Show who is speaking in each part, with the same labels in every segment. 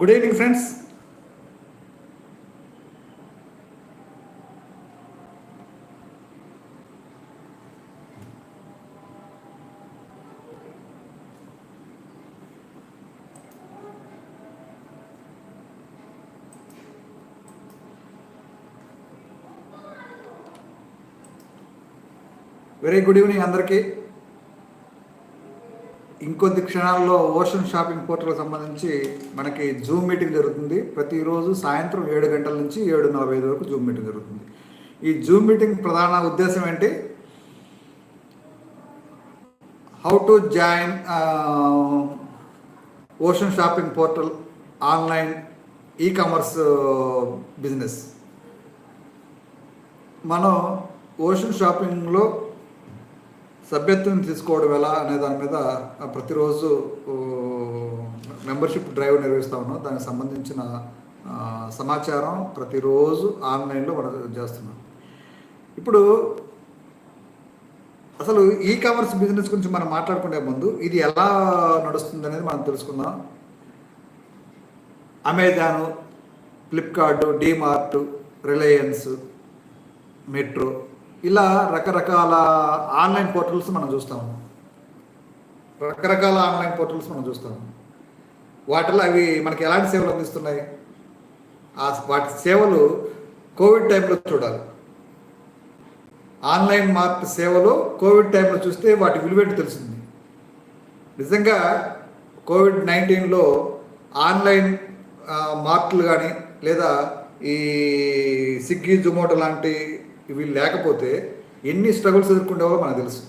Speaker 1: Good evening friends very good evening అందరికీ. ఇంకొద్ది క్షణాల్లో ఓషన్ షాపింగ్ పోర్టల్ సంబంధించి మనకి జూమ్ మీటింగ్ జరుగుతుంది. ప్రతిరోజు సాయంత్రం ఏడు గంటల నుంచి ఏడు నలభై ఐదు వరకు జూమ్ మీటింగ్ జరుగుతుంది. ఈ జూమ్ మీటింగ్ ప్రధాన ఉద్దేశం ఏంటి? How to join Ocean shopping portal online e commerce business. మనం ఓషన్ షాపింగ్లో సభ్యత్వం తీసుకోవడం ఎలా అనే దాని మీద ప్రతిరోజు మెంబర్షిప్ డ్రైవ్ నిర్వహిస్తా ఉన్నాం. దానికి సంబంధించిన సమాచారం ప్రతిరోజు ఆన్లైన్లో మనం చేస్తున్నాం. ఇప్పుడు అసలు ఈ కామర్స్ బిజినెస్ గురించి మనం మాట్లాడుకునే ముందు ఇది ఎలా నడుస్తుంది అనేది మనం తెలుసుకుందాం. Amazon Flipkart DMart Reliance Metro ఇలా రకరకాల ఆన్లైన్ పోర్టల్స్ మనం చూస్తాము. రకరకాల ఆన్లైన్ పోర్టల్స్ మనం చూస్తాము. వాటిలో అవి మనకి ఎలాంటి సేవలు అందిస్తున్నాయి? ఆ వాటి సేవలు కోవిడ్ టైంలో చూడాలి. ఆన్లైన్ మార్ట్ సేవలు కోవిడ్ టైంలో చూస్తే వాటి విలువేంటి తెలిసింది? నిజంగా కోవిడ్ నైన్టీన్లో ఆన్లైన్ మార్కులు మార్ట్లు కానీ లేదా ఈ స్విగ్గీ జొమాటో లాంటి ఇవి లేకపోతే ఎన్ని స్ట్రగుల్స్ ఎదుర్కొండేవో మనకు తెలుసు.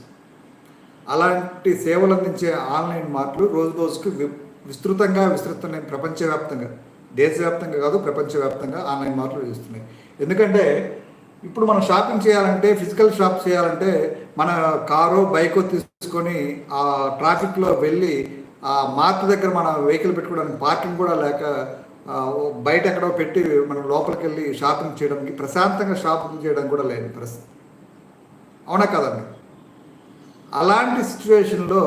Speaker 1: అలాంటి సేవలు అందించే ఆన్లైన్ మార్ట్లు రోజు రోజుకి వి- విస్తృతంగా విస్తృతమైన ప్రపంచవ్యాప్తంగా దేశవ్యాప్తంగా కాదు ప్రపంచవ్యాప్తంగా ఆన్లైన్ మార్ట్లు చేస్తున్నాయి. ఎందుకంటే ఇప్పుడు మనం షాపింగ్ చేయాలంటే ఫిజికల్ షాప్ చేయాలంటే మన కారో బైకో తీసుకొని ఆ ట్రాఫిక్లో వెళ్ళి ఆ మార్ట్ దగ్గర మన వెహికల్ పెట్టుకోవడానికి పార్కింగ్ కూడా లేక బయట ఎక్కడో పెట్టి మనం లోపలికి వెళ్ళి షాపింగ్ చేయడానికి ప్రశాంతంగా షాపింగ్ చేయడం కూడా లేని పరిస్థితి. అవునా కదండి? అలాంటి సిచ్యువేషన్లో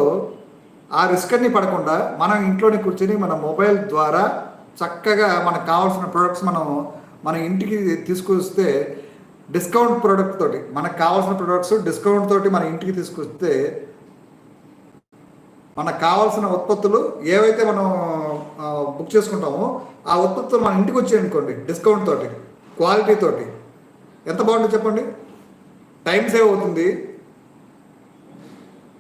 Speaker 1: ఆ రిస్క్ అన్ని పడకుండా మనం ఇంట్లోనే కూర్చొని మన మొబైల్ ద్వారా చక్కగా మనకు కావాల్సిన ప్రొడక్ట్స్ మనం మన ఇంటికి తీసుకొస్తే డిస్కౌంట్ ప్రోడక్ట్ తోటి మనకు కావాల్సిన ప్రొడక్ట్స్ డిస్కౌంట్ తోటి మన ఇంటికి తీసుకొస్తే మనకు కావాల్సిన ఉత్పత్తులు ఏవైతే మనం బుక్ చేసుకుంటామో. ఆ ఉత్పత్తులు మన ఇంటికి వచ్చాయి అనుకోండి డిస్కౌంట్ తోటి క్వాలిటీ తోటి. ఎంత బాగుంటుంది చెప్పండి? టైం సేవ్ అవుతుంది.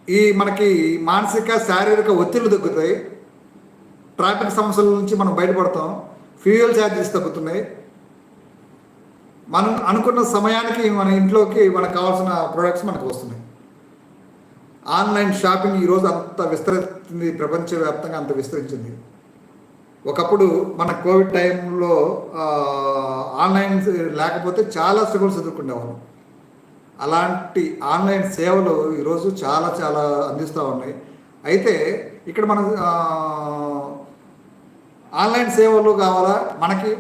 Speaker 1: ఈ మనకి మానసిక శారీరక ఒత్తిళ్ళు తగ్గుతాయి. ట్రాఫిక్ సమస్యల నుంచి మనం బయటపడతాం. ఫ్యూయల్ ఛార్జెస్ తగ్గుతున్నాయి. మనం అనుకున్న సమయానికి మన ఇంట్లోకి మనకు కావాల్సిన ప్రొడక్ట్స్ మనకు వస్తున్నాయి. ఆన్లైన్ షాపింగ్ ఈరోజు అంత విస్తరించింది ప్రపంచవ్యాప్తంగా అంత విస్తరించింది. ఒకప్పుడు మన కోవిడ్ టైంలో ఆన్లైన్ లేకపోతే చాలా స్ట్రగుల్స్ ఎదుర్కొనేవాళ్ళం. అలాంటి ఆన్లైన్ సేవలు ఈరోజు చాలా చాలా అందిస్తూ ఉన్నాయి. అయితే ఇక్కడ మనం ఆన్లైన్ సేవలు కావాలా? మనకి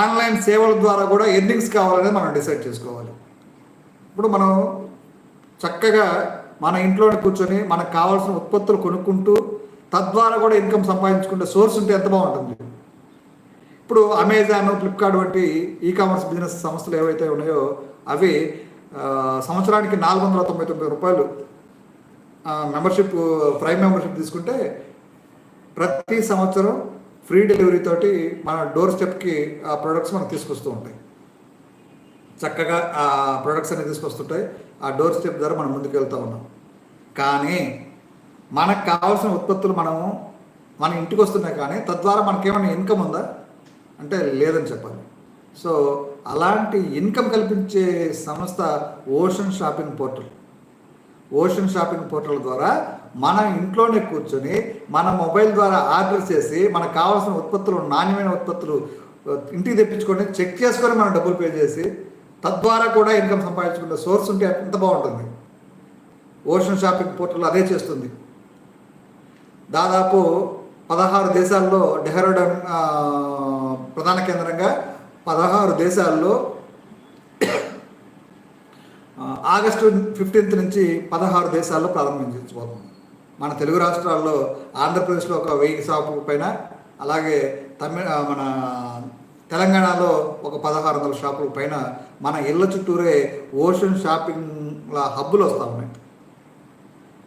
Speaker 1: ఆన్లైన్ సేవల ద్వారా కూడా ఎర్నింగ్స్ కావాలనేది మనం డిసైడ్ చేసుకోవాలి. ఇప్పుడు మనం చక్కగా మన ఇంట్లోనే కూర్చొని మనకు కావాల్సిన ఉత్పత్తులు కొనుక్కుంటూ తద్వారా కూడా ఇన్కమ్ సంపాదించుకుంటే సోర్స్ ఉంటే ఎంత బాగుంటుంది? ఇప్పుడు అమెజాన్ ఫ్లిప్కార్ట్ వంటి ఈ కామర్స్ బిజినెస్ సంస్థలు ఏవైతే ఉన్నాయో అవి సంవత్సరానికి నాలుగు వందల తొంభై తొమ్మిది రూపాయలు మెంబర్షిప్ ప్రైమ్ మెంబర్షిప్ తీసుకుంటే ప్రతి సంవత్సరం ఫ్రీ డెలివరీ తోటి మన డోర్ స్టెప్కి ఆ ప్రొడక్ట్స్ మనకు తీసుకొస్తూ ఉంటాయి. చక్కగా ఆ ప్రొడక్ట్స్ అనేవి తీసుకొస్తుంటాయి. ఆ డోర్ స్టెప్ ద్వారా మనం ముందుకు వెళ్తూ ఉన్నాం. కానీ మనకు కావాల్సిన ఉత్పత్తులు మనము మన ఇంటికి వస్తున్నాయి కానీ తద్వారా మనకేమైనా ఇన్కమ్ ఉందా? అంటే లేదని చెప్పాలి. సో అలాంటి ఇన్కమ్ కల్పించే సంస్థ Ocean shopping portal. Ocean shopping portal ద్వారా మన ఇంట్లోనే కూర్చొని మన మొబైల్ ద్వారా ఆర్డర్ చేసి మనకు కావాల్సిన ఉత్పత్తులు నాణ్యమైన ఉత్పత్తులు ఇంటికి తెప్పించుకొని చెక్ చేసుకొని మనం డబ్బులు పే చేసి తద్వారా కూడా ఇన్కమ్ సంపాదించుకునే సోర్స్ ఉంటే ఎంత బాగుంటుంది? ఓషన్ షాపింగ్ పోర్టల్ అదే చేస్తుంది. దాదాపు పదహారు దేశాల్లో డెహ్రాడూన్ ప్రధాన కేంద్రంగా పదహారు దేశాల్లో ఆగస్టు ఫిఫ్టీన్త్ నుంచి పదహారు దేశాల్లో ప్రారంభించబోతుంది మన తెలుగు రాష్ట్రాల్లో ఆంధ్రప్రదేశ్లో ఒక వెయ్యి షాపు పైన అలాగే తమిళ మన తెలంగాణలో ఒక పదహారు వందల షాపుల పైన మన ఇళ్ళ చుట్టూరే ఓషన్ షాపింగ్ల హబ్బులు వస్తూ ఉన్నాయి.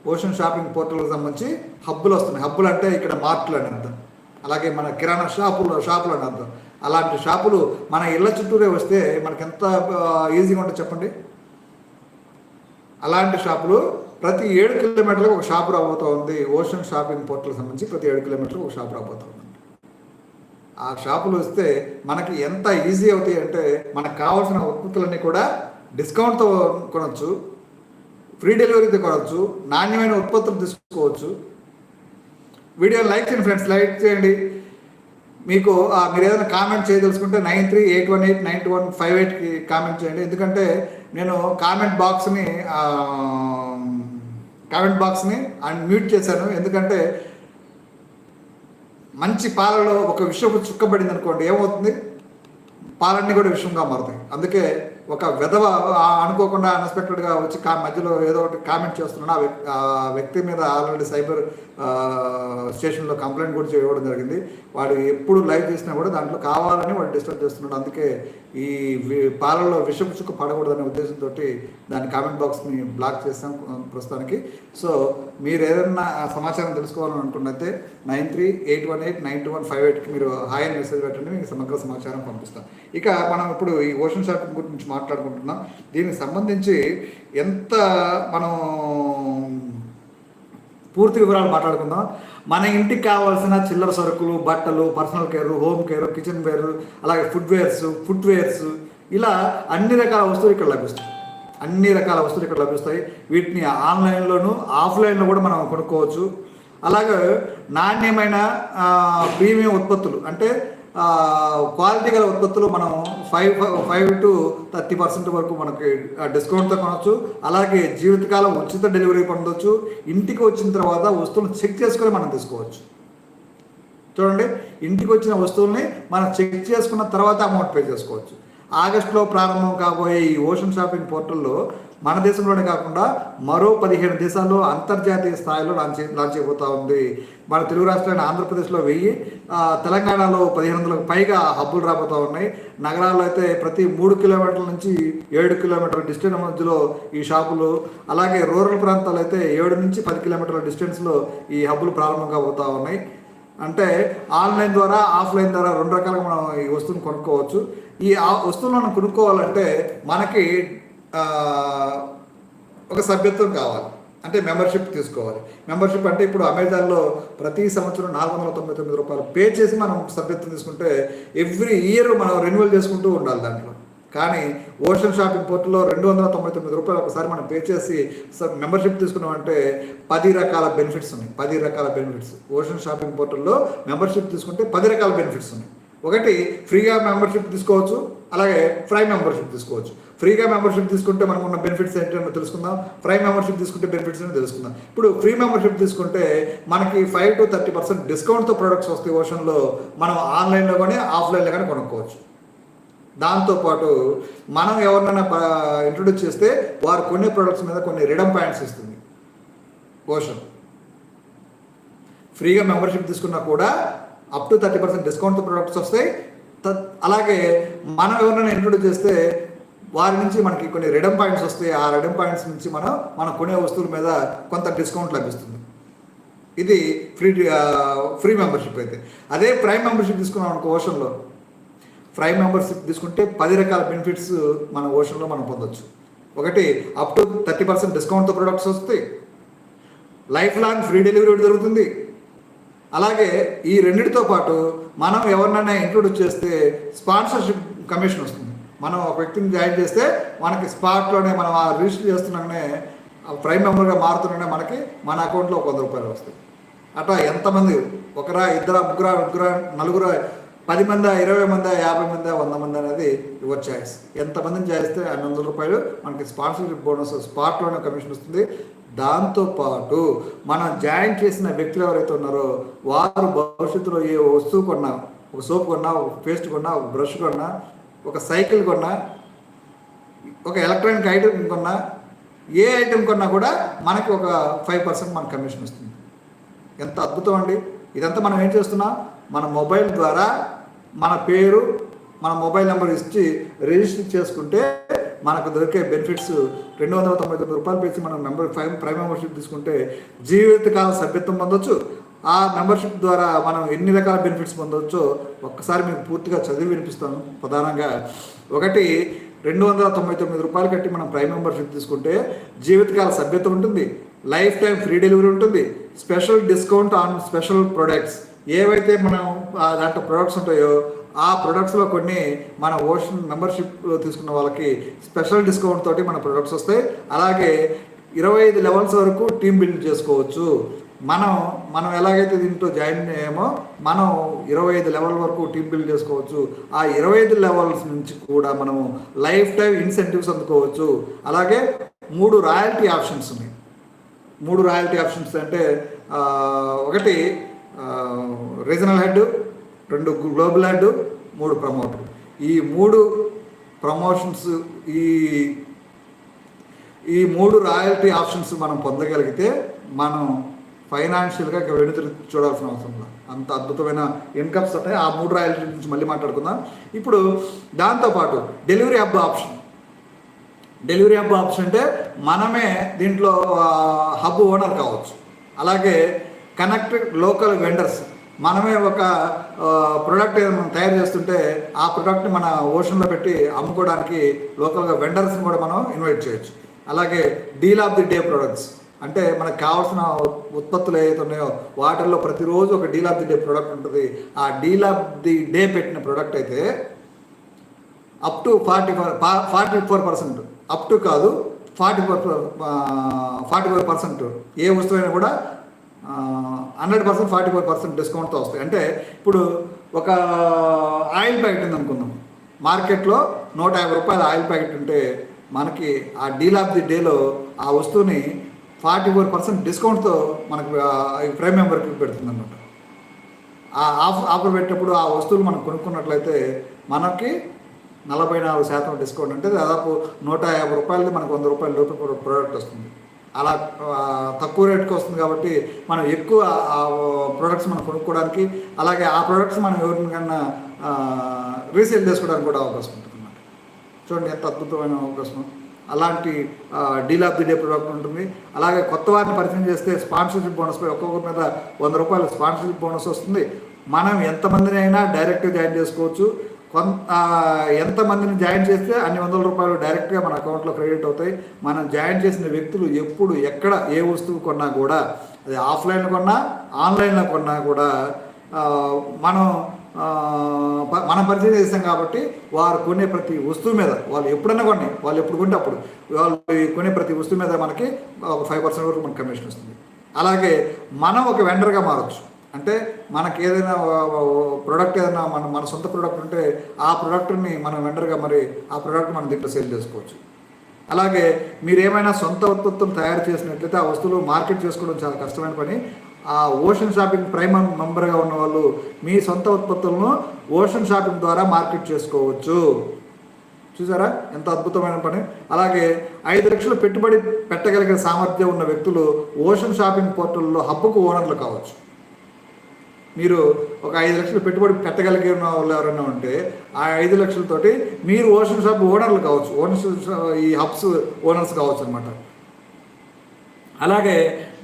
Speaker 1: ఓషన్ షాపింగ్ పోర్టల్కి సంబంధించి హబ్బులు వస్తున్నాయి. హబ్బులు అంటే ఇక్కడ మార్ట్లు అని అర్థం. అలాగే మన కిరాణా షాపులు షాపులు అని అర్థం. అలాంటి షాపులు మన ఇళ్ళ చుట్టూరే వస్తే మనకి ఎంత ఈజీగా ఉంటుంది చెప్పండి? అలాంటి షాపులు ప్రతి ఏడు కిలోమీటర్లకు ఒక షాపు రాబోతూ ఉంది. ఓషన్ షాపింగ్ పోర్టల్ సంబంధించి ప్రతి ఏడు కిలోమీటర్లకు ఒక షాప్ రాబోతూ ఉంది. ఆ షాపులు వస్తే మనకి ఎంత ఈజీ అవుతాయి అంటే మనకు కావాల్సిన ఉత్పత్తులన్నీ కూడా డిస్కౌంట్తో కొనవచ్చు ఫ్రీ డెలివరీ తీసుకోవచ్చు నాణ్యమైన ఉత్పత్తులు తీసుకోవచ్చు. వీడియో లైక్ చేయండి ఫ్రెండ్స్ లైక్ చేయండి. మీకు మీరు ఏదైనా comment చేయదలుచుకుంటే nine three eight one eight nine two one five ఎయిట్కి కామెంట్ చేయండి. ఎందుకంటే నేను కామెంట్ బాక్స్ని కామెంట్ బాక్స్ని అండ్ మ్యూట్ చేశాను. ఎందుకంటే మంచి పాలలో ఒక విషయం చుక్కబడింది అనుకోండి ఏమవుతుంది? పాలన్నీ కూడా విషయంగా మారుతాయి. అందుకే ఒక విధవ అనుకోకుండా అన్ఎక్స్పెక్టెడ్గా వచ్చి కా మధ్యలో ఏదో ఒకటి కామెంట్ చేస్తున్నాడు ఆ ఆ వ్యక్తి మీద ఆల్రెడీ సైబర్ స్టేషన్లో కంప్లైంట్ కూడా చేయడం జరిగింది. వాడు ఎప్పుడు లైవ్ చేసినా కూడా దాంట్లో కావాలని వాడు డిస్టర్బ్ చేస్తున్నాడు. అందుకే ఈ వి- పాలలో విషపు చుక్క పడకూడదనే ఉద్దేశంతో దాని కామెంట్ బాక్స్ని బ్లాక్ చేస్తాం ప్రస్తుతానికి. సో మీరు ఏదైనా సమాచారం తెలుసుకోవాలని అనుకున్నైతే nine three eight one eight nine two one five ఎయిట్కి మీరు హాయ్ అని మెసేజ్ పెట్టండి మీకు సమగ్ర సమాచారం పంపిస్తాం. ఇక మనం ఇప్పుడు ఈ ఓషన్ షాపింగ్ గురించి మాట్లాడుకుంటున్నాం. దీనికి సంబంధించి ఎంత మనం పూర్తి వివరాలు మాట్లాడుకుందాం. మన ఇంటికి కావాల్సిన చిల్లర సరుకులు బట్టలు personal care home care kitchen ware అలాగే ఫుడ్ వేర్స్ వేర్స్ ఇలా అన్ని రకాల వస్తువులు ఇక్కడ లభిస్తాయి. అన్ని రకాల వస్తువులు ఇక్కడ లభిస్తాయి. వీటిని ఆన్లైన్లోను ఆఫ్లైన్లో కూడా మనం కొనుక్కోవచ్చు. అలాగే నాణ్యమైన ప్రీమియం ఉత్పత్తులు అంటే క్వాలిటీ గల ఉత్పత్తులు మనం five five to thirty percent వరకు మనకి డిస్కౌంట్తో కొనవచ్చు అలాగే జీవితకాలం ఉచిత డెలివరీ పొందవచ్చు ఇంటికి వచ్చిన తర్వాత వస్తువులు చెక్ చేసుకొని మనం తీసుకోవచ్చు. చూడండి ఇంటికి వచ్చిన వస్తువుల్ని మనం చెక్ చేసుకున్న తర్వాత అమౌంట్ పే చేసుకోవచ్చు. ఆగస్టులో ప్రారంభం కాబోయే ఈ ఓషన్ షాపింగ్ పోర్టల్లో మన దేశంలోనే కాకుండా మరో పదిహేను దేశాల్లో అంతర్జాతీయ స్థాయిలో లాంచ్ లాంచ్ అయిపోతూ ఉంది. మన తెలుగు రాష్ట్రాలైన ఆంధ్రప్రదేశ్లో వెయ్యి తెలంగాణలో పదిహేను వందలకు పైగా హబ్బులు రాబోతూ ఉన్నాయి. నగరాల్లో అయితే ప్రతి మూడు కిలోమీటర్ల నుంచి ఏడు కిలోమీటర్ల డిస్టెన్స్ మధ్యలో ఈ షాపులు అలాగే రూరల్ ప్రాంతాలు అయితే ఏడు నుంచి పది కిలోమీటర్ల డిస్టెన్స్లో ఈ హబ్బులు ప్రారంభం కాబోతూ ఉన్నాయి. అంటే ఆన్లైన్ ద్వారా ఆఫ్లైన్ ద్వారా రెండు రకాలుగా మనం ఈ వస్తువుని కొనుక్కోవచ్చు. ఈ ఆ వస్తువులను మనం కొనుక్కోవాలంటే మనకి ఒక సభ్యత్వం కావాలి. అంటే మెంబర్షిప్ తీసుకోవాలి. మెంబర్షిప్ అంటే ఇప్పుడు అమెజాన్లో ప్రతి సంవత్సరం నాలుగు వందల తొంభై తొమ్మిది రూపాయలు పే చేసి మనం సభ్యత్వం తీసుకుంటే ఎవ్రీ ఇయర్ మనం రెన్యువల్ చేసుకుంటూ ఉండాలి దాంట్లో. కానీ ఓషన్ షాపింగ్ పోర్టల్లో రెండు వందల తొంభై తొమ్మిది రూపాయలు ఒకసారి మనం పే చేసి మెంబర్షిప్ తీసుకున్నామంటే పది రకాల బెనిఫిట్స్ ఉన్నాయి. పది రకాల బెనిఫిట్స్. ఓషన్ షాపింగ్ పోర్టల్లో మెంబర్షిప్ తీసుకుంటే పది రకాల బెనిఫిట్స్ ఉన్నాయి. ఒకటి ఫ్రీగా మెంబర్షిప్ తీసుకోవచ్చు అలాగే ఫ్రై మెంబర్షిప్ తీసుకోవచ్చు. ఫ్రీగా మెంబర్షిప్ తీసుకుంటే మనకు ఉన్న బెనిఫిట్స్ ఏంటో తెలుసుకుందాం. ఫ్రై మెంబర్షిప్ తీసుకుంటే బెనిఫిట్స్ ఏంటో తెలుసుకుందాం. ఇప్పుడు ఫ్రీ మెంబర్షిప్ తీసుకుంటే మనకి ఫైవ్ టు థర్టీ పర్సెంట్ డిస్కౌంట్తో ప్రొడక్ట్స్ వస్తాయి ఓషన్లో మనం ఆన్లైన్లో కానీ ఆఫ్లైన్లో కానీ కొనుక్కోవచ్చు. దాంతోపాటు మనం ఎవరినైనా ఇంట్రొడ్యూస్ చేస్తే వారు కొనే ప్రొడక్ట్స్ మీద కొన్ని రిడమ్ పాయింట్స్ ఇస్తుంది. ఓషన్. ఫ్రీగా మెంబర్షిప్ తీసుకున్నా కూడా up to thirty percent discount products వస్తాయి. అలాగే మనం ఎవరైనా ఇంట్రొడ్యూస్ చేస్తే వారి నుంచి మనకి కొన్ని రిడమ్ పాయింట్స్ వస్తాయి. ఆ రిడమ్ పాయింట్స్ నుంచి మనం మనం కొనే వస్తువుల మీద కొంత డిస్కౌంట్ లభిస్తుంది. ఇది ఫ్రీ ఫ్రీ మెంబర్షిప్ అయితే. అదే ప్రైమ్ మెంబర్షిప్ తీసుకున్నాం అనుకో ఓషన్లో. ప్రైమ్ మెంబర్షిప్ తీసుకుంటే పది రకాల బెనిఫిట్స్ మన ఓషన్లో మనం పొందొచ్చు. ఒకటి అప్ టు థర్టీ పర్సెంట్ డిస్కౌంట్తో ప్రొడక్ట్స్ వస్తాయి. లైఫ్ లాంగ్ ఫ్రీ డెలివరీ జరుగుతుంది. అలాగే ఈ రెండిటితో పాటు మనం ఎవరినైనా ఇంక్లూడ్ చేస్తే స్పాన్సర్షిప్ కమిషన్ వస్తుంది. మనం ఒక వ్యక్తిని జాయిన్ చేస్తే మనకి స్పాట్లోనే మనం ఆ రిజిస్టర్ చేస్తున్నానే ప్రైమ్ మెంబర్గా మారుతున్నానే మనకి మన అకౌంట్లో ఒక వంద రూపాయలు వస్తాయి. అట్లా ఎంతమంది ఒకరా ఇద్దరా ముగ్గురా ముగ్గురా నలుగురా పది మందా ఇరవై మందా యాభై మందా వంద మంది అనేది యువర్ చాయిస్ ఎంతమందిని చేస్తే అన్ని వందల రూపాయలు మనకి స్పాన్సర్షిప్ బోనస్ స్పాట్లోనే కమిషన్ వస్తుంది. దాంతోపాటు మనం జాయిన్ చేసిన వ్యక్తులు ఎవరైతే ఉన్నారో వారు భవిష్యత్తులో ఏ వస్తువు కొన్నా ఒక సోప్ కొన్నా ఒక పేస్ట్ కొన్నా ఒక బ్రష్ కొన్నా ఒక సైకిల్ కొన్నా ఒక ఎలక్ట్రానిక్ ఐటమ్ కొన్నా ఏ ఐటెం కొన్నా కూడా మనకి ఒక ఫైవ్ పర్సెంట్ మన కమిషన్ వస్తుంది. ఎంత అద్భుతం అండి. ఇదంతా మనం ఏం చేస్తున్నాం? మన మొబైల్ ద్వారా మన పేరు మన మొబైల్ నెంబర్ ఇచ్చి రిజిస్టర్ చేసుకుంటే మనకు దొరికే బెనిఫిట్స్ రెండు వందల తొంభై తొమ్మిది రూపాయలు పెట్టి మనం మెంబర్ ప్రైమ్ ప్రైమ్ మెంబర్షిప్ తీసుకుంటే జీవితకాల సభ్యత్వం పొందొచ్చు. ఆ మెంబర్షిప్ ద్వారా మనం ఎన్ని రకాల బెనిఫిట్స్ పొందవచ్చో ఒక్కసారి మీకు పూర్తిగా చదివి వినిపిస్తాను. ప్రధానంగా ఒకటి రెండు వందల తొంభై తొమ్మిది రూపాయలు కట్టి మనం ప్రైమ్ మెంబర్షిప్ తీసుకుంటే జీవితకాల సభ్యత్వం ఉంటుంది లైఫ్ టైం ఫ్రీ డెలివరీ ఉంటుంది. Special discount on special products. ఏవైతే మనం దాంట్లో ప్రొడక్ట్స్ ఉంటాయో ఆ ప్రొడక్ట్స్లో కొన్ని మన ఓషన్ మెంబర్షిప్లో తీసుకున్న వాళ్ళకి స్పెషల్ డిస్కౌంట్ తోటి మన ప్రొడక్ట్స్ వస్తాయి. అలాగే ఇరవై ఐదు లెవెల్స్ వరకు టీం బిల్డ్ చేసుకోవచ్చు. మనం మనం ఎలాగైతే దీంట్లో జాయిన్ అయ్యామో మనం ఇరవై ఐదు లెవెల్ వరకు టీం బిల్డ్ చేసుకోవచ్చు. ఆ ఇరవై ఐదు లెవెల్స్ నుంచి కూడా మనము లైఫ్ టైం ఇన్సెంటివ్స్ అందుకోవచ్చు. అలాగే మూడు రాయల్టీ ఆప్షన్స్ ఉన్నాయి. మూడు రాయల్టీ ఆప్షన్స్ అంటే ఒకటి రీజనల్ హెడ్ రెండు గ్లోబల్ హెడ్ మూడు ప్రమోటర్ ఈ మూడు ప్రమోషన్స్ ఈ ఈ మూడు రాయల్టీ ఆప్షన్స్ మనం పొందగలిగితే మనం ఫైనాన్షియల్గా ఇక చూడాల్సిన అవసరం లేదు. అంత అద్భుతమైన ఇన్కమ్స్ ఉంటాయి. ఆ మూడు రాయల్టీ గురించి మళ్ళీ మాట్లాడుకుందాం. ఇప్పుడు దాంతోపాటు delivery hub option delivery hub option అంటే మనమే దీంట్లో హబ్ ఓనర్ కావచ్చు. అలాగే కనెక్టెడ్ లోకల్ వెండర్స్ మనమే ఒక ప్రొడక్ట్ మనం తయారు చేస్తుంటే ఆ ప్రొడక్ట్ మన ఓషన్లో పెట్టి అమ్ముకోవడానికి లోకల్గా వెండర్స్ని కూడా మనం ఇన్వైట్ చేయొచ్చు. అలాగే deal of the day products అంటే మనకు కావాల్సిన ఉత్పత్తులు ఏవైతే ఉన్నాయో వాటిల్లో ప్రతిరోజు ఒక deal of the day product ఉంటుంది. ఆ డీల్ ఆఫ్ ది డే పెట్టిన ప్రొడక్ట్ అయితే up to forty four forty four percent up to కాదు forty four forty four percent ఏ వస్తువైనా కూడా hundred percent forty four percent డిస్కౌంట్తో వస్తాయి. అంటే ఇప్పుడు ఒక ఆయిల్ ప్యాకెట్ ఉంది అనుకుందాం. మార్కెట్లో నూట యాభై రూపాయల ఆయిల్ ప్యాకెట్ ఉంటే మనకి ఆ డీల్ ఆఫ్ ది డేలో ఆ వస్తువుని ఫార్టీ ఫోర్ పర్సెంట్ డిస్కౌంట్తో మనకు ప్రైమ్ మెంబర్కి పెడుతుంది అనమాట ఆ ఆఫర్ ఆఫర్ పెట్టినప్పుడు ఆ వస్తువులు మనం కొనుక్కున్నట్లయితే మనకి నలభై నాలుగు శాతం డిస్కౌంట్. అంటే దాదాపు నూట యాభై రూపాయలది మనకు వంద రూపాయల లోపు ప్రోడక్ట్ వస్తుంది. అలా తక్కువ రేట్కి వస్తుంది కాబట్టి మనం ఎక్కువ ఆ మనం కొనుక్కోవడానికి అలాగే ఆ ప్రొడక్ట్స్ మనం ఎవరికన్నా రీసేల్ చేసుకోవడానికి కూడా అవకాశం ఉంటుంది అన్నమాట చూడండి ఎంత అద్భుతమైన అవకాశం. అలాంటి deal of the day product ఉంటుంది. అలాగే కొత్త వారిని పరిచయం చేస్తే స్పాన్సర్షిప్ బోనస్ ఒక్కొక్కరి మీద వంద రూపాయలు స్పాన్సర్షిప్ బోనస్ వస్తుంది. మనం ఎంతమందిని అయినా డైరెక్ట్గా జాయిన్ చేసుకోవచ్చు. కొంత ఎంతమందిని జాయిన్ చేస్తే అన్ని వందల రూపాయలు డైరెక్ట్గా మన అకౌంట్లో క్రెడిట్ అవుతాయి. మనం జాయిన్ చేసిన వ్యక్తులు ఎప్పుడు ఎక్కడ ఏ వస్తువు కొన్నా కూడా అది ఆఫ్లైన్ కొన్నా ఆన్లైన్లో కొన్నా కూడా మనం మనం పరిచయం చేస్తాం కాబట్టి వారు కొనే ప్రతి వస్తువు మీద వాళ్ళు ఎప్పుడైనా కొన్ని వాళ్ళు ఎప్పుడు కొంటే అప్పుడు వాళ్ళు కొనే ప్రతి వస్తువు మీద మనకి ఒక ఫైవ్ పర్సెంట్ వరకు మనకి కమిషన్ వస్తుంది. అలాగే మనం ఒక వెండర్గా మారచ్చు. అంటే మనకి ఏదైనా ప్రోడక్ట్ ఏదైనా మన మన సొంత ప్రోడక్ట్ ఉంటే ఆ ప్రోడక్ట్ని మనం వెండర్గా మరి ఆ ప్రోడక్ట్ మనం దీంట్లో సేల్ చేసుకోవచ్చు. అలాగే మీరు ఏమైనా సొంత ఉత్పత్తులు తయారు చేసినట్లయితే ఆ వస్తువులు మార్కెట్ చేసుకోవడం చాలా కష్టమైన పని. ఆ ఓషన్ షాపింగ్ ప్రైమ్ మెంబర్గా ఉన్న వాళ్ళు మీ సొంత ఉత్పత్తులను ఓషన్ షాపింగ్ ద్వారా మార్కెట్ చేసుకోవచ్చు. చూసారా? ఎంత అద్భుతమైన పని. అలాగే ఐదు లక్షలు పెట్టుబడి పెట్టగలిగిన సామర్థ్యం ఉన్న వ్యక్తులు ఓషన్ షాపింగ్ పోర్టల్లో హబ్బుకు ఓనర్లు కావచ్చు. మీరు ఒక ఐదు లక్షలు పెట్టుబడి పెట్టగలిగిన వాళ్ళు ఎవరైనా ఉంటే ఆ ఐదు లక్షలతోటి మీరు ఓషన్ షాప్ ఓనర్లు కావచ్చు ఓనర్స్ ఈ హబ్స్ ఓనర్స్ కావచ్చు అనమాట అలాగే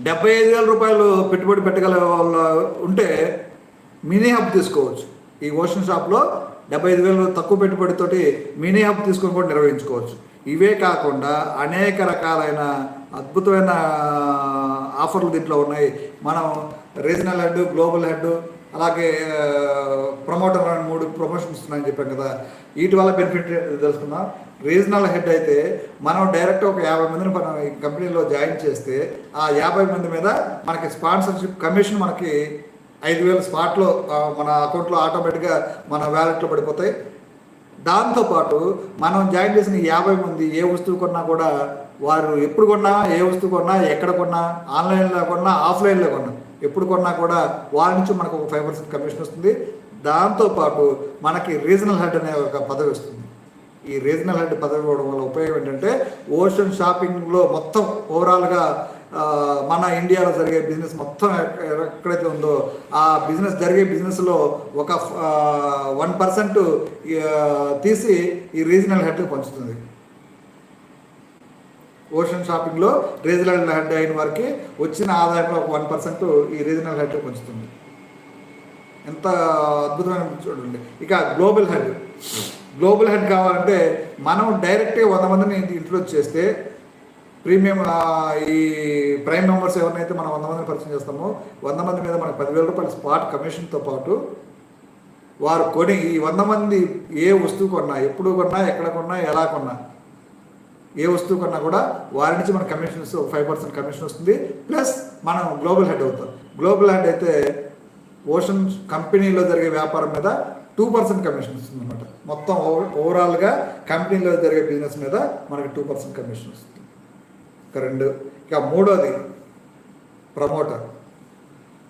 Speaker 1: డెబ్బై ఐదు వేల రూపాయలు పెట్టుబడి పెట్టగల వాళ్ళు ఉంటే మినీ హబ్ తీసుకోవచ్చు. ఈ ఓషన్ షాప్లో డెబ్బై ఐదు వేలు తక్కువ పెట్టుబడితోటి మినీ హబ్ తీసుకొని కూడా నిర్వహించుకోవచ్చు. ఇవే కాకుండా అనేక రకాలైన అద్భుతమైన ఆఫర్లు దీంట్లో ఉన్నాయి. మనం రీజనల్ హెడ్ గ్లోబల్ హెడ్ అలాగే ప్రమోటర్ అని మూడు ప్రమోషన్స్ ఉన్నాయని చెప్పాం కదా. వీటి వల్ల బెనిఫిట్ తెలుసుకుందాం. రీజనల్ హెడ్ అయితే మనం డైరెక్ట్ ఒక యాభై మందిని మనం ఈ కంపెనీలో జాయిన్ చేస్తే ఆ యాభై మంది మీద మనకి స్పాన్సర్షిప్ కమిషన్ మనకి ఐదు వేలు స్పాట్లో మన అకౌంట్లో ఆటోమేటిక్గా మన వ్యాలెట్లో పడిపోతాయి. దాంతోపాటు మనం జాయిన్ చేసిన యాభై మంది ఏ వస్తువు కొన్నా కూడా వారు ఎప్పుడు కొన్నా ఏ వస్తువు కొన్నా ఎక్కడ కొన్నా ఆన్లైన్లో కొన్నా ఆఫ్లైన్లో కొన్నా ఎప్పుడు కొన్నా కూడా వారి నుంచి మనకు ఒక ఫైవ్ పర్సెంట్ కమిషన్ వస్తుంది. దాంతోపాటు మనకి రీజనల్ హెడ్ అనే ఒక పదవి వస్తుంది. ఈ రీజనల్ హెడ్ పదవి ఇవ్వడం వల్ల ఉపయోగం ఏంటంటే ఓషన్ షాపింగ్లో మొత్తం ఓవరాల్గా మన ఇండియాలో జరిగే బిజినెస్ మొత్తం ఎక్కడైతే ఉందో ఆ బిజినెస్ జరిగే బిజినెస్లో ఒక వన్ పర్సెంట్ తీసి ఈ రీజనల్ హెడ్కి పంచుతుంది. ఓషన్ షాపింగ్లో రీజనల్ హెడ్ అయిన వారికి వచ్చిన ఆదాయంలో ఒక వన్ పర్సెంట్ ఈ రీజనల్ హెడ్ పంచుతుంది. ఎంత అద్భుతమైన చూడండి. ఇక గ్లోబల్ హెడ్. గ్లోబల్ హెడ్ కావాలంటే మనం డైరెక్ట్గా వంద మందిని ఇంట్రొడ్యూస్ చేస్తే ప్రీమియం ఈ ప్రైమ్ మెంబర్స్ ఎవరినైతే మనం వంద మందిని పరిచయం చేస్తామో వంద మంది మీద మనకు పదివేల రూపాయల స్పాట్ కమిషన్తో పాటు వారు కొని ఈ వంద మంది ఏ వస్తువు కొన్నా ఎప్పుడు కొన్నా ఎక్కడ కొన్నా ఎలా కొన్నా ఏ వస్తువు కన్నా కూడా వారి నుంచి మన కమిషన్స్ ఫైవ్ పర్సెంట్ కమిషన్ వస్తుంది. ప్లస్ మనం గ్లోబల్ హెడ్ అవుతాం. గ్లోబల్ హెడ్ అయితే ఓషన్ కంపెనీలో జరిగే వ్యాపారం మీద టూ పర్సెంట్ కమిషన్ వస్తుంది అనమాట మొత్తం ఓవర్ ఓవరాల్గా కంపెనీలో జరిగే బిజినెస్ మీద మనకి టూ పర్సెంట్ కమిషన్ వస్తుంది. ఇక రెండు ఇక మూడోది ప్రమోటర్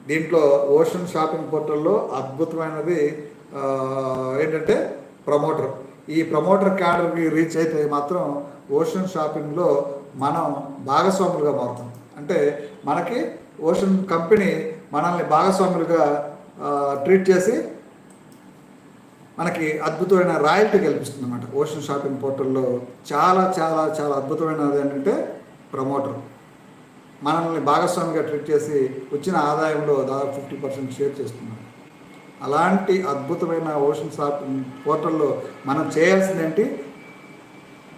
Speaker 1: దీంట్లో ఓషన్ షాపింగ్ పోర్టల్లో అద్భుతమైనది ఏంటంటే ప్రమోటర్ ఈ ప్రమోటర్ క్యాడర్కి రీచ్ అయితే మాత్రం ఓషన్ షాపింగ్లో మనం భాగస్వాములుగా మారుతాం. అంటే మనకి ఓషన్ కంపెనీ మనల్ని భాగస్వాములుగా ట్రీట్ చేసి మనకి అద్భుతమైన రాయల్టీ కల్పిస్తుంది అనమాట ఓషన్ షాపింగ్ పోర్టల్లో చాలా చాలా చాలా అద్భుతమైనది ఏంటంటే ప్రమోటర్. మనల్ని భాగస్వామిగా ట్రీట్ చేసి వచ్చిన ఆదాయంలో దాదాపు ఫిఫ్టీ పర్సెంట్ షేర్ చేస్తున్నాం అలాంటి అద్భుతమైన ఓషన్ షాపింగ్ పోర్టల్లో మనం చేయాల్సింది ఏంటి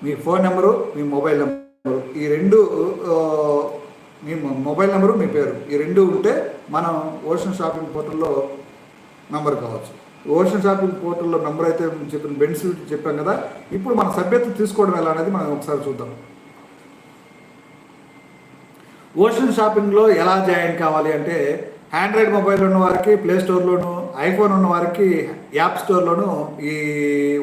Speaker 1: మీ ఫోన్ నెంబరు మీ మొబైల్ నెంబరు. ఈ రెండు మీ మొబైల్ నెంబరు మీ పేరు. ఈ రెండు ఉంటే మనం ఓషన్ షాపింగ్ పోర్టల్లో మెంబర్ కావచ్చు. ఓషన్ షాపింగ్ పోర్టల్లో మెంబర్ అయితే చెప్పిన బెనిఫిట్ చెప్పాం కదా. ఇప్పుడు మన సభ్యత్వం తీసుకోవడం ఎలా అనేది మనం ఒకసారి చూద్దాం. ఓషన్ షాపింగ్లో ఎలా జాయిన్ కావాలి అంటే ఆండ్రాయిడ్ మొబైల్ ఉన్న వారికి ప్లే స్టోర్లోను ఐఫోన్ ఉన్న వారికి యాప్ స్టోర్లోను ఈ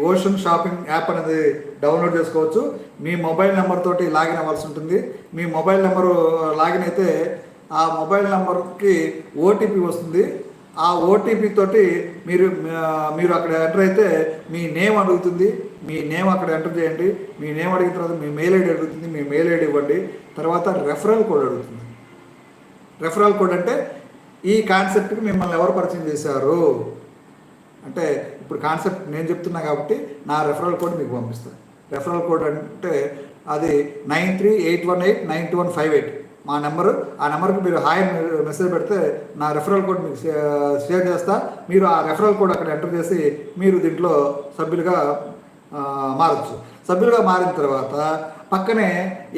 Speaker 1: ఓషన్ షాపింగ్ యాప్ అనేది డౌన్లోడ్ చేసుకోవచ్చు. మీ మొబైల్ నెంబర్ తోటి లాగిన్ అవ్వాల్సి ఉంటుంది. మీ మొబైల్ నెంబరు లాగిన్ అయితే ఆ మొబైల్ నెంబర్కి ఓటీపీ వస్తుంది. ఆ ఓటీపీ తోటి మీరు మీరు అక్కడ ఎంటర్ అయితే మీ నేమ్ అడుగుతుంది. మీ నేమ్ అక్కడ ఎంటర్ చేయండి. మీ నేమ్ అడిగిన తర్వాత మీ మెయిల్ ఐడి అడుగుతుంది. మీ మెయిల్ ఐడి ఇవ్వండి. తర్వాత రెఫరల్ కోడ్ అడుగుతుంది. రెఫరల్ కోడ్ అంటే ఈ కాన్సెప్ట్కి మిమ్మల్ని ఎవరు పరిచయం చేశారు? అంటే ఇప్పుడు కాన్సెప్ట్ నేను చెప్తున్నా కాబట్టి నా రెఫరల్ కోడ్ మీకు పంపిస్తాను రెఫరల్ కోడ్ అంటే అది nine three eight one eight nine two one five eight. మా నెంబరు ఆ నెంబర్కి మీరు హాయ్ మెసేజ్ పెడితే నా రెఫరల్ కోడ్ మీకు షేర్ చేస్తా. మీరు ఆ రెఫరల్ కోడ్ అక్కడ ఎంటర్ చేసి మీరు దీంట్లో సభ్యులుగా మారచ్చు. సభ్యులుగా మారిన తర్వాత పక్కనే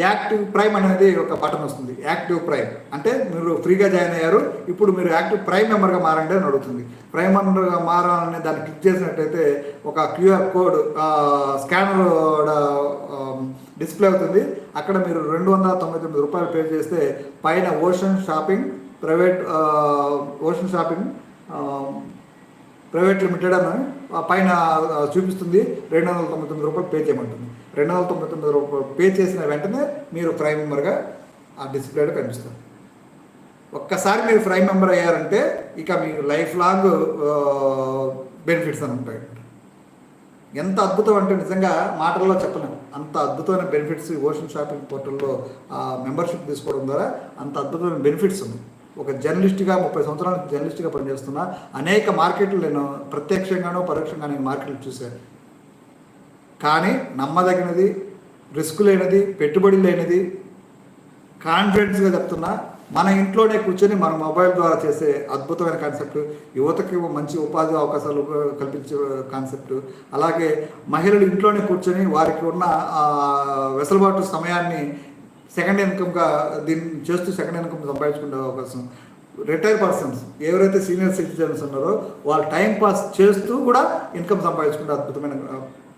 Speaker 1: యాక్టివ్ ప్రైమ్ అనేది ఒక బటన్ వస్తుంది. Active prime. అంటే మీరు ఫ్రీగా జాయిన్ అయ్యారు ఇప్పుడు మీరు యాక్టివ్ ప్రైమ్ మెంబర్గా మారండి అని అడుగుతుంది. ప్రైమ్ మెంబర్గా మారాలని దాన్ని క్లిక్ చేసినట్టయితే ఒక క్యూఆర్ కోడ్ స్కానర్ డిస్ప్లే అవుతుంది. అక్కడ మీరు రెండు వందల తొంభై తొమ్మిది రూపాయలు పే చేస్తే పైన Ocean shopping private Ocean shopping private limited అని ఆ పైన చూపిస్తుంది రెండు వందల తొంభై తొమ్మిది రూపాయలు పే చేయమంటుంది. రెండు వందల తొంభై తొమ్మిది రూపాయలు పే చేసిన వెంటనే మీరు ప్రైమ్ మెంబర్గా ఆ డిస్ప్లేలో కనిపిస్తుంది ఒక్కసారి మీరు ప్రైమ్ మెంబర్ అయ్యారంటే ఇక మీ లైఫ్ లాంగ్ బెనిఫిట్స్ అని ఉంటాయి. ఎంత అద్భుతం అంటే నిజంగా మాటల్లో చెప్పలేము అంత అద్భుతమైన బెనిఫిట్స్ ఓషన్ షాపింగ్ పోర్టల్లో ఆ మెంబర్షిప్ తీసుకోవడం ద్వారా అంత అద్భుతమైన బెనిఫిట్స్ ఉన్నాయి. ఒక జర్నలిస్ట్గా ముప్పై సంవత్సరాల జర్నలిస్ట్గా పనిచేస్తున్నా అనేక మార్కెట్లు నేను ప్రత్యక్షంగానో పరోక్షంగా నేను మార్కెట్లు చూశాను. కానీ నమ్మదగినది రిస్క్ లేనిది పెట్టుబడి లేనిది కాన్ఫిడెన్స్గా చెప్తున్నా మన ఇంట్లోనే కూర్చొని మన మొబైల్ ద్వారా చేసే అద్భుతమైన కాన్సెప్ట్ యువతకి మంచి ఉపాధి అవకాశాలు కల్పించే కాన్సెప్ట్ అలాగే మహిళలు ఇంట్లోనే కూర్చొని వారికి ఉన్న వెసులుబాటు సమయాన్ని సెకండ్ ఇన్కమ్గా దీన్ని చేస్తూ సెకండ్ ఇన్కమ్ సంపాదించుకునే అవకాశం రిటైర్ పర్సన్స్ ఎవరైతే సీనియర్ సిటిజన్స్ ఉన్నారో వాళ్ళు టైం పాస్ చేస్తూ కూడా ఇన్కమ్ సంపాదించుకునే అద్భుతమైన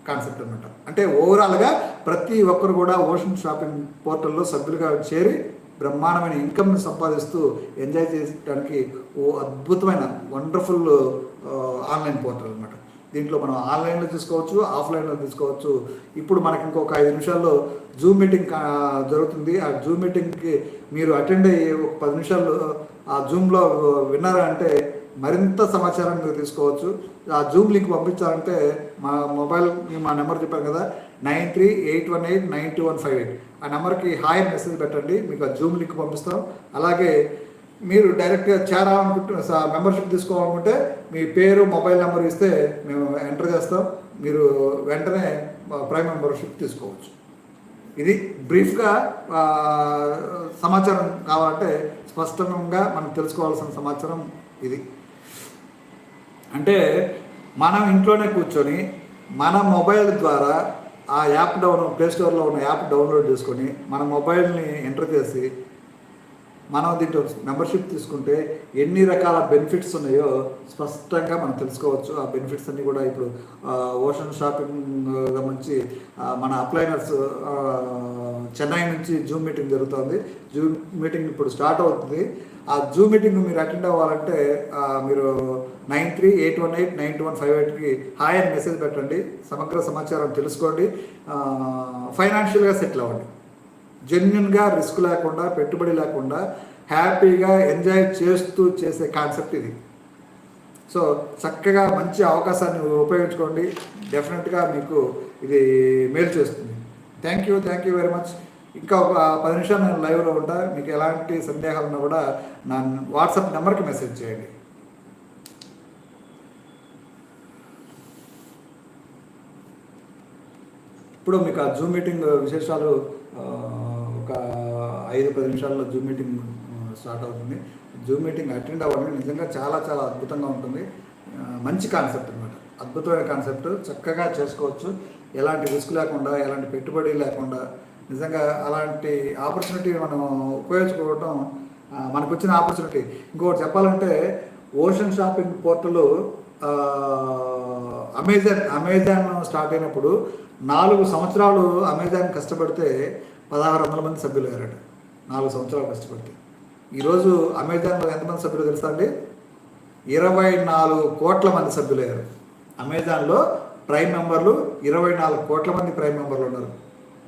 Speaker 1: కాన్సెప్ట్ అనమాట అంటే ఓవరాల్గా ప్రతి ఒక్కరు కూడా ఓషన్ షాపింగ్ పోర్టల్లో సభ్యులుగా చేరి బ్రహ్మాండమైన ఇన్కమ్ని సంపాదిస్తూ ఎంజాయ్ చేయడానికి ఓ అద్భుతమైన వండర్ఫుల్ ఆన్లైన్ పోర్టల్ అనమాట దీంట్లో మనం ఆన్లైన్లో తీసుకోవచ్చు ఆఫ్లైన్లో తీసుకోవచ్చు. ఇప్పుడు మనకి ఇంకొక ఐదు నిమిషాల్లో జూమ్ మీటింగ్ జరుగుతుంది. ఆ జూమ్ మీటింగ్కి మీరు అటెండ్ అయ్యి ఒక పది నిమిషాలు ఆ జూమ్లో విన్నారా అంటే మరింత సమాచారాన్ని మీరు తీసుకోవచ్చు. ఆ జూమ్ లింక్ పంపించాలంటే మా మొబైల్ మా నెంబర్ చెప్పాను కదా nine three eight one eight nine two one five eight. ఆ నెంబర్కి హాయ్ అని మెసేజ్ పెట్టండి. మీకు ఆ జూమ్ లింక్ పంపిస్తాం. అలాగే మీరు డైరెక్ట్గా చేరాలనుకుంటే మెంబర్షిప్ తీసుకోవాలనుకుంటే మీ పేరు మొబైల్ నెంబర్ ఇస్తే మేము ఎంటర్ చేస్తాం. మీరు వెంటనే ప్రైమ్ మెంబర్షిప్ తీసుకోవచ్చు. ఇది బ్రీఫ్గా సమాచారం కావాలంటే స్పష్టంగా మనం తెలుసుకోవాల్సిన సమాచారం ఇది. అంటే మనం ఇంట్లోనే కూర్చొని మన మొబైల్ ద్వారా ఆ యాప్ డౌన్ ప్లే స్టోర్లో ఉన్న యాప్ డౌన్లోడ్ చేసుకొని మన మొబైల్ని ఎంటర్ చేసి మనం దీంట్లో మెంబర్షిప్ తీసుకుంటే ఎన్ని రకాల బెనిఫిట్స్ ఉన్నాయో స్పష్టంగా మనం తెలుసుకోవచ్చు. ఆ బెనిఫిట్స్ అన్నీ కూడా ఇప్పుడు ఓషన్ షాపింగ్ నుంచి మన అప్లైనర్స్ చెన్నై నుంచి జూమ్ మీటింగ్ జరుగుతుంది. జూమ్ మీటింగ్ ఇప్పుడు స్టార్ట్ అవుతుంది. ఆ జూమ్ మీటింగ్ మీరు అటెండ్ అవ్వాలంటే మీరు nine three eight one eight nine two one five ఎయిట్కి హాయ్ అని మెసేజ్ పెట్టండి. సమగ్ర సమాచారం తెలుసుకోండి. ఫైనాన్షియల్గా సెటిల్ అవ్వండి. జెన్యున్గా రిస్క్ లేకుండా పెట్టుబడి లేకుండా హ్యాపీగా ఎంజాయ్ చేస్తూ చేసే కాన్సెప్ట్ ఇది. సో చక్కగా మంచి అవకాశాన్ని ఉపయోగించుకోండి. డెఫినెట్గా మీకు ఇది మేలు చేస్తుంది. Thank you thank you very much ఇంకా ఒక పది నిమిషాలు నేను లైవ్లో ఉంటా. మీకు ఎలాంటి సందేహాలు ఉన్నా కూడా నా వాట్సాప్ నెంబర్కి మెసేజ్ చేయండి. ఇప్పుడు మీకు ఆ జూమ్ మీటింగ్ విశేషాలు ఒక ఐదు పది నిమిషాల్లో జూమ్ మీటింగ్ స్టార్ట్ అవుతుంది. జూమ్ మీటింగ్ అటెండ్ అవ్వండి నిజంగా చాలా చాలా అద్భుతంగా ఉంటుంది. మంచి కాన్సెప్ట్ అనమాట అద్భుతమైన కాన్సెప్ట్ చక్కగా చేసుకోవచ్చు. ఎలాంటి రిస్క్ లేకుండా ఎలాంటి పెట్టుబడి లేకుండా నిజంగా అలాంటి ఆపర్చునిటీ మనం ఉపయోగించుకోవటం మనకు వచ్చిన ఆపర్చునిటీ ఇంకొకటి చెప్పాలంటే Ocean shopping portal Amazon Amazon start అయినప్పుడు నాలుగు సంవత్సరాలు అమెజాన్ కష్టపడితే పదహారు వందల మంది సభ్యులు అయ్యారట. నాలుగు సంవత్సరాలు కష్టపడితే. ఈరోజు అమెజాన్లో ఎంతమంది సభ్యులు తెలుసా అండి? ఇరవై నాలుగు కోట్ల మంది సభ్యులు అయ్యారు. అమెజాన్లో ప్రైమ్ మెంబర్లు ఇరవై నాలుగు కోట్ల మంది ప్రైమ్ మెంబర్లు ఉన్నారు.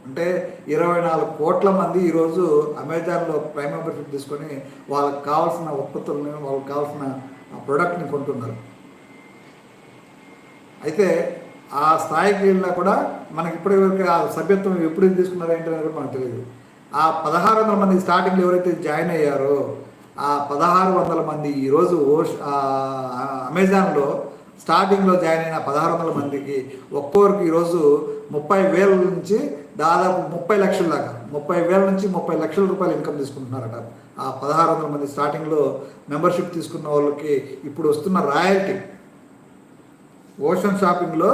Speaker 1: అంటే ఇరవై నాలుగు కోట్ల మంది ఈరోజు అమెజాన్లో ప్రైమ్ మెంబర్షిప్ తీసుకొని వాళ్ళకి కావాల్సిన ఉత్పత్తులను వాళ్ళకి కావాల్సిన ప్రోడక్ట్ని కొంటున్నారు. అయితే ఆ స్థాయికి వెళ్ళినా కూడా మనకి ఇప్పటి వరకు ఆ సభ్యత్వం ఎప్పుడు తీసుకున్నారో ఏంటి అనేది కూడా మనకు తెలియదు. ఆ పదహారు వందల మంది స్టార్టింగ్లో ఎవరైతే జాయిన్ అయ్యారో ఆ పదహారు వందల మంది ఈరోజు ఓష్ అమెజాన్లో స్టార్టింగ్లో జాయిన్ అయిన పదహారు వందల మందికి ఒక్కొక్కరికి ఈరోజు ముప్పై వేల నుంచి దాదాపు ముప్పై లక్షల దాకా ముప్పై వేల నుంచి ముప్పై లక్షల రూపాయలు ఇన్కమ్ తీసుకుంటున్నారట. ఆ పదహారు వందల మంది స్టార్టింగ్లో మెంబర్షిప్ తీసుకున్న వాళ్ళకి ఇప్పుడు వస్తున్న రాయల్టీ ఓషన్ షాపింగ్లో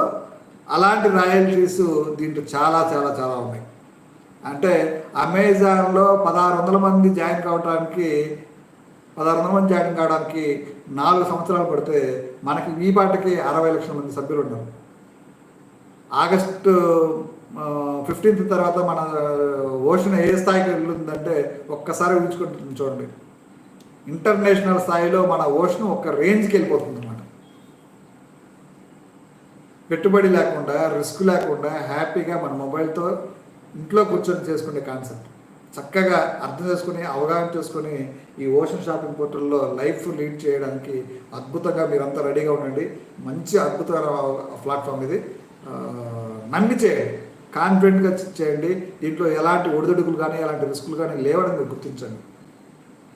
Speaker 1: అలాంటి రాయల్టీస్ దీంట్లో చాలా చాలా చాలా ఉన్నాయి. అంటే అమెజాన్లో పదహారు వందల మంది జాయిన్ కావడానికి పదహారు వందల మంది జాయిన్ కావడానికి నాలుగు సంవత్సరాలు పడితే మనకి ఈ పాటకి అరవై లక్షల మంది సభ్యులు ఉన్నారు. ఆగస్టు ఫిఫ్టీన్త్ తర్వాత మన ఓషన్ ఏ స్థాయికి వెళ్ళిందంటే ఒక్కసారి ఊహించుకుంటుంది చూడండి. ఇంటర్నేషనల్ స్థాయిలో మన ఓషన్ ఒక రేంజ్కి వెళ్ళిపోతుంది. పెట్టుబడి లేకుండా రిస్క్ లేకుండా హ్యాపీగా మన మొబైల్తో ఇంట్లో కూర్చొని చేసుకునే కాన్సెప్ట్. చక్కగా అర్థం చేసుకుని అవగాహన చేసుకుని ఈ ఓషన్ షాపింగ్ పోర్టల్లో లైఫ్ లీడ్ చేయడానికి అద్భుతంగా మీరంతా రెడీగా ఉండండి. మంచి అద్భుతమైన ప్లాట్ఫామ్ ఇది. నమ్మి చేయండి. కాన్ఫిడెంట్గా చేయండి. దీంట్లో ఎలాంటి ఒడిదుడుకులు కానీ ఎలాంటి రిస్కులు కానీ లేవని మీరు గుర్తించండి.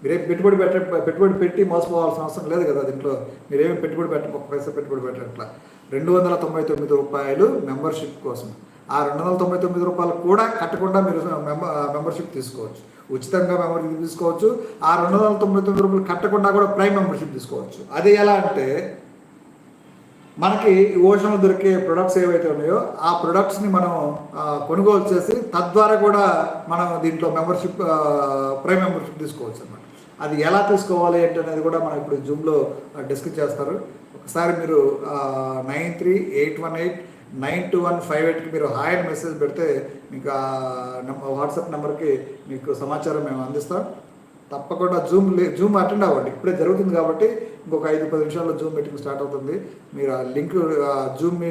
Speaker 1: మీరేం పెట్టుబడి పెట్ట పెట్టుబడి పెట్టి మోసపోవాల్సిన అవసరం లేదు కదా దీంట్లో. మీరేమి పెట్టుబడి పెట్ట పైసా పెట్టుబడి పెట్టట్లా. రెండు వందల తొంభై తొమ్మిది రూపాయలు మెంబర్షిప్ కోసం. ఆ రెండు వందల తొంభై తొమ్మిది రూపాయలు కూడా కట్టకుండా మీరు మెంబ- మెంబర్షిప్ తీసుకోవచ్చు. ఉచితంగా మెంబర్షిప్ తీసుకోవచ్చు. ఆ రెండు వందల తొంభై తొమ్మిది రూపాయలు కట్టకుండా కూడా ప్రైమ్ మెంబర్షిప్ తీసుకోవచ్చు. అది ఎలా అంటే మనకి ఓషన్లో దొరికే ప్రొడక్ట్స్ ఏవైతే ఉన్నాయో ఆ ప్రొడక్ట్స్ని మనం కొనుగోలు చేసి తద్వారా కూడా మనం దీంట్లో మెంబర్షిప్ ప్రైమ్ మెంబర్షిప్ తీసుకోవచ్చు అనమాట అది ఎలా తీసుకోవాలి ఏంటనేది అనేది కూడా మనం ఇప్పుడు జూమ్లో డిస్కస్ చేస్తారు. ఒకసారి మీరు nine three eight one eight nine two one five ఎయిట్కి మీరు హాయ్ అని మెసేజ్ పెడితే మీకు ఆ వాట్సాప్ నెంబర్కి మీకు సమాచారం మేము అందిస్తాం. తప్పకుండా జూమ్ లే జూమ్ అటెండ్ అవ్వండి. ఇప్పుడే జరుగుతుంది కాబట్టి ఇంకొక ఐదు పది నిమిషాల్లో జూమ్ మీటింగ్ స్టార్ట్ అవుతుంది. మీరు ఆ లింక్ జూమ్ మీ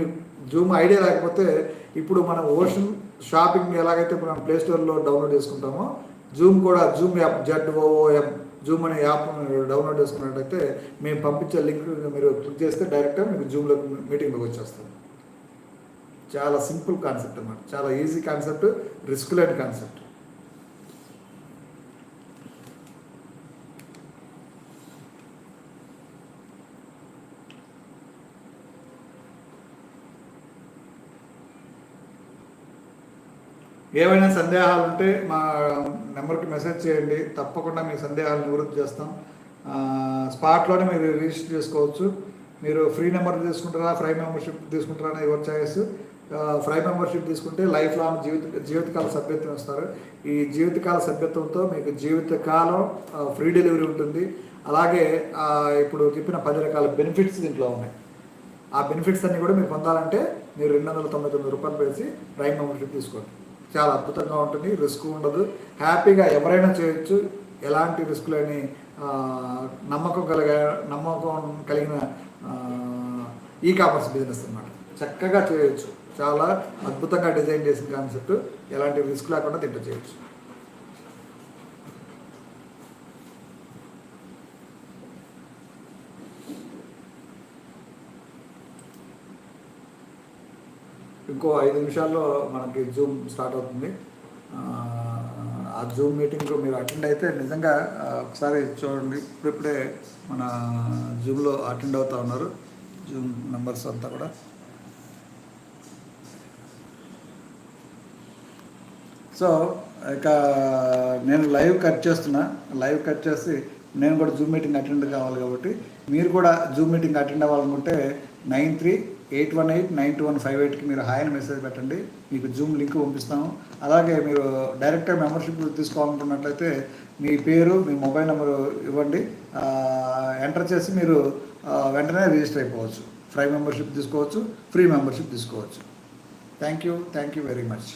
Speaker 1: జూమ్ ఐడియా లేకపోతే ఇప్పుడు మనం ఓషన్ షాపింగ్ ఎలాగైతే మనం ప్లే స్టోర్లో డౌన్లోడ్ చేసుకుంటామో జూమ్ కూడా Zoom app Z O O M Zoom అనే యాప్ డౌన్లోడ్ చేసుకున్నట్టయితే మేము పంపించే లింక్ మీరు క్లిక్ చేస్తే డైరెక్ట్గా మీకు జూమ్లో మీటింగ్లోకి వచ్చేస్తాం చాలా సింపుల్ కాన్సెప్ట్ అన్నమాట. చాలా ఈజీ కాన్సెప్ట్ రిస్క్ లేని కాన్సెప్ట్ ఏవైనా సందేహాలు ఉంటే మా నెంబర్కి మెసేజ్ చేయండి. తప్పకుండా మీ సందేహాలు నివృత్తి చేస్తాం. స్పాట్లోనే మీరు రిజిస్టర్ చేసుకోవచ్చు. మీరు ఫ్రీ నెంబర్ తీసుకుంటారా ఫ్రై మెంబర్షిప్ తీసుకుంటారా అనేది యువర్ చాయిస్. ఫ్రై మెంబర్షిప్ తీసుకుంటే లైఫ్ లాంగ్ జీవిత జీవితకాల సభ్యత్వం ఇస్తారు. ఈ జీవితకాల సభ్యత్వంతో మీకు జీవితకాలం ఫ్రీ డెలివరీ ఉంటుంది. అలాగే ఇప్పుడు చెప్పిన పది రకాల బెనిఫిట్స్ దీంట్లో ఉన్నాయి. ఆ బెనిఫిట్స్ అన్నీ కూడా మీరు పొందాలంటే మీరు రెండు వందల తొంభై తొమ్మిది రూపాయలు పెట్టి ప్రైమ్ మెంబర్షిప్ తీసుకోండి. చాలా అద్భుతంగా ఉంటుంది. రిస్క్ ఉండదు. హ్యాపీగా ఎవరైనా చేయొచ్చు. ఎలాంటి రిస్క్ లేని నమ్మకం కలిగ నమ్మకం కలిగిన ఈ కామర్స్ బిజినెస్ అన్నమాట. చక్కగా చేయొచ్చు. చాలా అద్భుతంగా డిజైన్ చేసిన కాన్సెప్ట్ ఎలాంటి రిస్క్ లేకుండా తింటూ చేయొచ్చు. ఇంకో ఐదు నిమిషాల్లో మనకి జూమ్ స్టార్ట్ అవుతుంది. ఆ, జూమ్ మీటింగ్లో మీరు అటెండ్ అయితే నిజంగా ఒకసారి చూడండి. ఇప్పుడిప్పుడే మన జూమ్లో అటెండ్ అవుతా ఉన్నారు. జూమ్ మెంబర్స్ అంతా కూడా. సో ఇక నేను లైవ్ కట్ చేస్తున్నా. లైవ్ కట్ చేసి నేను కూడా జూమ్ మీటింగ్ అటెండ్ కావాలి కాబట్టి మీరు కూడా జూమ్ మీటింగ్ అటెండ్ అవ్వాలనుకుంటే nine three eight one eight nine two one five ఎయిట్కి మీరు హాయ్ అని మెసేజ్ పెట్టండి. మీకు జూమ్ లింక్ పంపిస్తాము అలాగే మీరు డైరెక్ట్గా మెంబర్షిప్ తీసుకోవాలనుకున్నట్లయితే మీ పేరు మీ మొబైల్ నెంబరు ఇవ్వండి. ఎంటర్ చేసి మీరు వెంటనే రిజిస్టర్ అయిపోవచ్చు. ఫ్రై మెంబర్షిప్ తీసుకోవచ్చు ఫ్రీ మెంబర్షిప్ తీసుకోవచ్చు. Thank you thank you very much